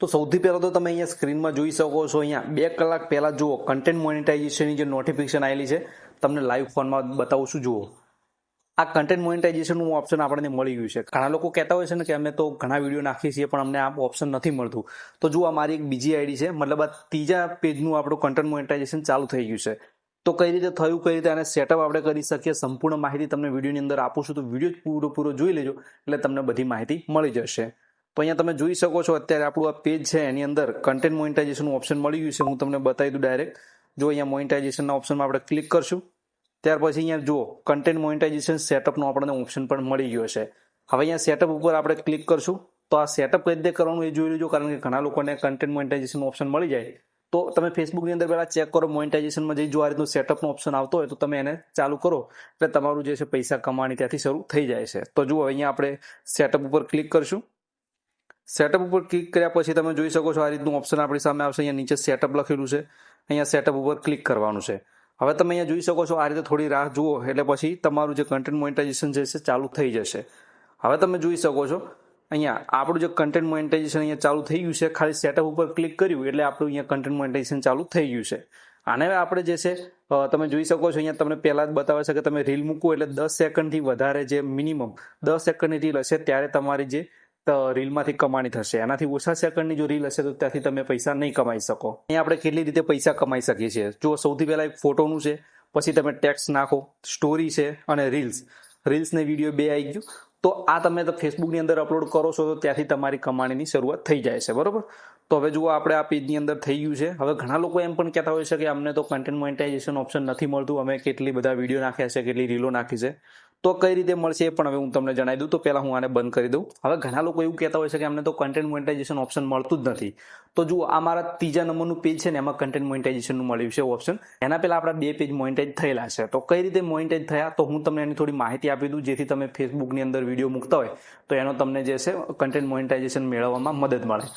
તો સૌથી પહેલાં તો તમે અહીંયા સ્ક્રીનમાં જોઈ શકો છો અહીંયા બે કલાક પહેલાં જુઓ કન્ટેન્ટ મોનિટાઇઝેશનની જે નોટિફિકેશન આવેલી છે, તમને લાઈવ ફોનમાં બતાવું છું જુઓ. આ કન્ટેન્ટ મોનિટાઇઝેશનનું ઓપ્શન આપણને મળી ગયું છે. ઘણા લોકો કહેતા હોય છે ને કે અમે તો ઘણા વીડિયો નાખીએ છીએ, પણ અમને આ ઓપ્શન નથી મળતું. તો જુઓ, આ મારી એક બીજી આઈડી છે, મતલબ આ ત્રીજા પેજનું આપણું કન્ટેન્ટ મોનિટાઇઝેશન ચાલુ થઈ ગયું છે. તો કઈ રીતે થયું, કઈ રીતે આને સેટઅપ આપણે કરી શકીએ, સંપૂર્ણ માહિતી તમને વિડીયોની અંદર આપું છું. તો વીડિયો પૂરો પૂરો જોઈ લેજો, એટલે તમને બધી માહિતી મળી જશે. તો અહીંયા તમે જોઈ શકો છો અત્યારે આપણું આ પેજ છે, એની અંદર કન્ટેન્ટ મોનિટાઇઝેશનનું ઓપ્શન મળી ગયું છે. હું તમને બતાવી દઉં ડાયરેક્ટ જો અહીંયા મોનિટાઇઝેશનના ઓપ્શનમાં આપણે ક્લિક કરશું, ત્યાર પછી અહીંયા જુઓ કન્ટેન્ટ મોનિટાઇઝેશન સેટઅપનો આપણને ઓપ્શન પણ મળી ગયો છે. હવે અહીંયા સેટઅપ ઉપર આપણે ક્લિક કરશું, તો આ સેટઅપ કઈ રીતે કરવાનું એ જોઈ લેજો, કારણ કે ઘણા લોકોને કન્ટેન્ટ મોનિટાઇઝેશન ઓપ્શન મળી જાય. તો તમે ફેસબુકની અંદર પહેલાં ચેક કરો મોનિટાઇઝેશનમાં જઈ જો આ રીતનું સેટઅપનો ઓપ્શન આવતો હોય તો તમે એને ચાલુ કરો. એટલે તમારું જે છે પૈસા કમાણી ત્યાંથી શરૂ થઈ જાય છે. તો જુઓ, અહીંયા આપણે સેટઅપ ઉપર ક્લિક કરશું. સેટઅપ ઉપર ક્લિક કર્યા પછી તમે જોઈ શકો છો આ રીતનું ઓપ્શન આપણી સામે આવશે. અહીંયા નીચે સેટઅપ લખેલું છે. અહીંયા સેટઅપ ઉપર ક્લિક કરવાનું છે. હવે તમે અહીંયા જોઈ શકો છો આ રીતે થોડી રાહ જુઓ, એટલે પછી તમારું જે કન્ટેન્ટ મોનિટાઇઝેશન જે છે ચાલુ થઈ જશે. હવે તમે જોઈ શકો છો, અહીંયા આપણું જે કન્ટેન્ટ મોનિટાઇઝેશન અહીંયા ચાલુ થઈ ગયું છે, ખાલી સેટઅપ ઉપર ક્લિક કર્યું એટલે આપણું અહીંયા કન્ટેન્ટ મોનિટાઇઝેશન ચાલુ થઈ ગયું છે. આને આપણે જે છે તમે જોઈ શકો છો અહીંયા તમને પહેલાં જ બતાવે છે કે તમે રીલ મૂકો એટલે દસ સેકન્ડથી વધારે જે મિનિમમ દસ સેકન્ડની રીલ હશે, ત્યારે તમારી જે રીલમાંથી કમાણી થશે. એનાથી ઓછા સેકન્ડની જો રીલ હશે તો ત્યાંથી તમે પૈસા નહીં કમાઈ શકો. અહીંયા આપણે કેટલી રીતે પૈસા કમાઈ શકીએ છીએ? જો સૌથી પહેલાં એક ફોટોનું છે, પછી તમે ટેક્સ નાખો, સ્ટોરી છે અને રીલ્સ. રીલ્સને વીડિયો બે આવી ગયું. તો આ તમે તો ફેસબુકની અંદર અપલોડ કરો છો તો ત્યાંથી તમારી કમાણીની શરૂઆત થઈ જાય છે, બરોબર? તો હવે જુઓ, આપણે આ પેજની અંદર થઈ ગયું છે. હવે ઘણા લોકો એમ પણ કહેતા હોય છે કે અમને તો કન્ટેન્ટ મોનિટાઇઝેશન ઓપ્શન નથી મળતું. અમે કેટલી બધા વીડિયો નાખ્યા છે, કેટલી રીલો નાખી છે. તો કઈ રીતે મળશે એ પણ હવે હું તમને જણાવી દઉં. તો પહેલાં હું આને બંધ કરી દઉં. હવે ઘણા લોકો એવું કહેતા હોય છે કે અમને તો કન્ટેન્ટ મોનિટાઇઝેશન ઓપ્શન મળતું જ નથી. તો જુઓ, આ મારા ત્રીજા નંબરનું પેજ છે ને, એમાં કન્ટેન્ટ મોનિટાઇઝેશનનું મળ્યું છે ઓપ્શન એના પહેલાં આપણા બે પેજ મોનિટાઇઝ થયેલા છે. તો કઈ રીતે મોનિટાઇઝ થયા? તો હું તમને એની થોડી માહિતી આપી દઉં, જેથી તમે ફેસબુકની અંદર વીડિયો મૂકતા હોય, તો એનો તમને જે છે કન્ટેન્ટ મોનિટાઇઝેશન મેળવવામાં મદદ મળે.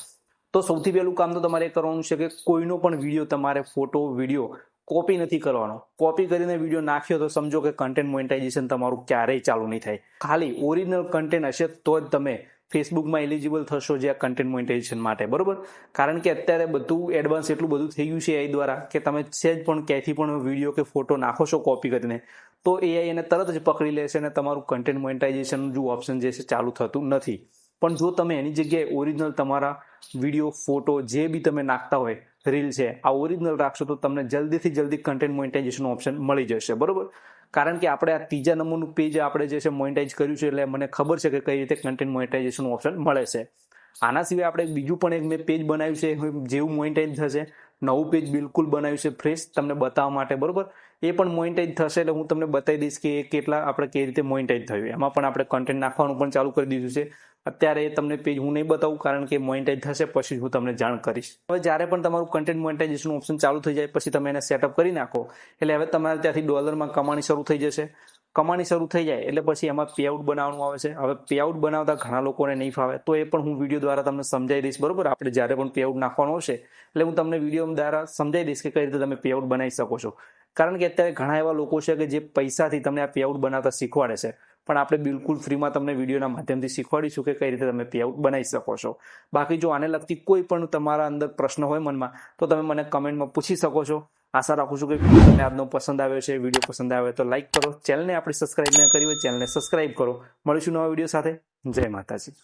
તો સૌથી પહેલું કામ તો તમારે એ કરવાનું છે કે કોઈનો પણ વીડિયો તમારે ફોટો વીડિયો કોપી નથી કરવાનો. કોપી કરીને વીડિયો નાખ્યો તો સમજો કે કન્ટેન્ટ મોનિટાઇઝેશન તમારું ક્યારેય ચાલુ નહીં થાય. ખાલી ઓરિજિનલ કન્ટેન્ટ હશે તો જ તમે ફેસબુકમાં એલિજિબલ થશો જે આ કન્ટેન્ટ મોનિટાઇઝેશન માટે. બરોબર? કારણ કે અત્યારે બધું એડવાન્સ એટલું બધું થઈ ગયું છે એઆઈ દ્વારા કે તમે સહેજ પણ ક્યાંયથી પણ વીડિયો કે ફોટો નાખો છો કોપી કરીને, તો એઆઈ એને તરત જ પકડી લેશે અને તમારું કન્ટેન્ટ મોનિટાઇઝેશન જો ઓપ્શન જે છે ચાલુ થતું નથી. પણ જો તમે એની જગ્યાએ ઓરિજિનલ તમારા વીડિયો ફોટો જે બી તમે નાખતા હોય રીલ છે. આ ઓરિજિનલ રાખશો તો તમને જલ્દીથી જલ્દી કન્ટેન્ટ મોનિટાઇઝેશન ઓપ્શન મળી જશે. બરોબર? કારણ કે આપણે આ ત્રીજા નંબરનું પેજ આપણે જે છે મોનિટાઇઝ કર્યું છે એટલે મને ખબર છે કે કઈ રીતે કન્ટેન્ટ મોનિટાઇઝેશન ઓપ્શન મળે છે. આના સિવાય આપણે બીજું પણ એક મેં પેજ બનાવ્યું છે, જેવું મોનિટાઇઝ થશે. નવું પેજ બિલકુલ બનાવ્યું છે ફ્રેશ તમને બતાવવા માટે. બરોબર? એ પણ મોનિટાઇઝ થશે એટલે હું તમને બતાવી દઈશ કે કેટલા આપણે કેવી રીતે મોનિટાઇઝ થયું. એમાં પણ આપણે કન્ટેન્ટ નાખવાનું પણ ચાલુ કરી દીધું છે. અત્યારે એ તમને પેજ હું નહીં બતાવું કારણ કે મોનિટાઇઝ થશે, પછી હું તમને જાણ કરીશ. હવે જ્યારે પણ તમારું કન્ટેન્ટ મોનિટાઇઝેશન ઓપ્શન ચાલુ થઈ જાય, પછી તમે એને સેટઅપ કરી નાખો. એટલે હવે તમારે ત્યાંથી ડોલરમાં કમાણી શરૂ થઈ જશે. કમાણી શરૂ થઈ જાય એટલે પછી એમાં પેઆઉટ બનાવવાનું આવે છે. હવે પેઆઉટ બનાવતા ઘણા લોકોને નહીં ફાવે. તો એ પણ હું વીડિયો દ્વારા તમને સમજાવી દઈશ, બરોબર? આપણે જ્યારે પણ પેઆઉટ નાખવાનું હશે, એટલે હું તમને વીડિયો દ્વારા સમજાવી દઈશ કે કઈ રીતે તમે પેઆઉટ બનાવી શકો છો. કારણ કે અત્યારે ઘણા એવા લોકો છે કે જે પૈસાથી તમને આ પેઆઉટ બનાવતા શીખવાડે છે. પણ આપણે બિલકુલ ફ્રીમાં તમને વિડીયોના માધ્યમથી શીખવાડીશું કે કઈ રીતે તમે પેઆઉટ બનાવી શકો છો. બાકી જો આને લગતી કોઈ પણ તમારા અંદર પ્રશ્ન હોય મનમાં, તો તમે મને કમેન્ટમાં પૂછી શકો છો. આશા રાખું છું કે વીડિયો તમને આજનો પસંદ આવ્યો છે. વીડિયો પસંદ આવ્યો તો લાઈક કરો. ચેનલને આપણી સબસ્ક્રાઇબ ન કરી હોય, ચેનલને સબસ્ક્રાઇબ કરો. મળીશું નવા વીડિયો સાથે. જય માતાજી.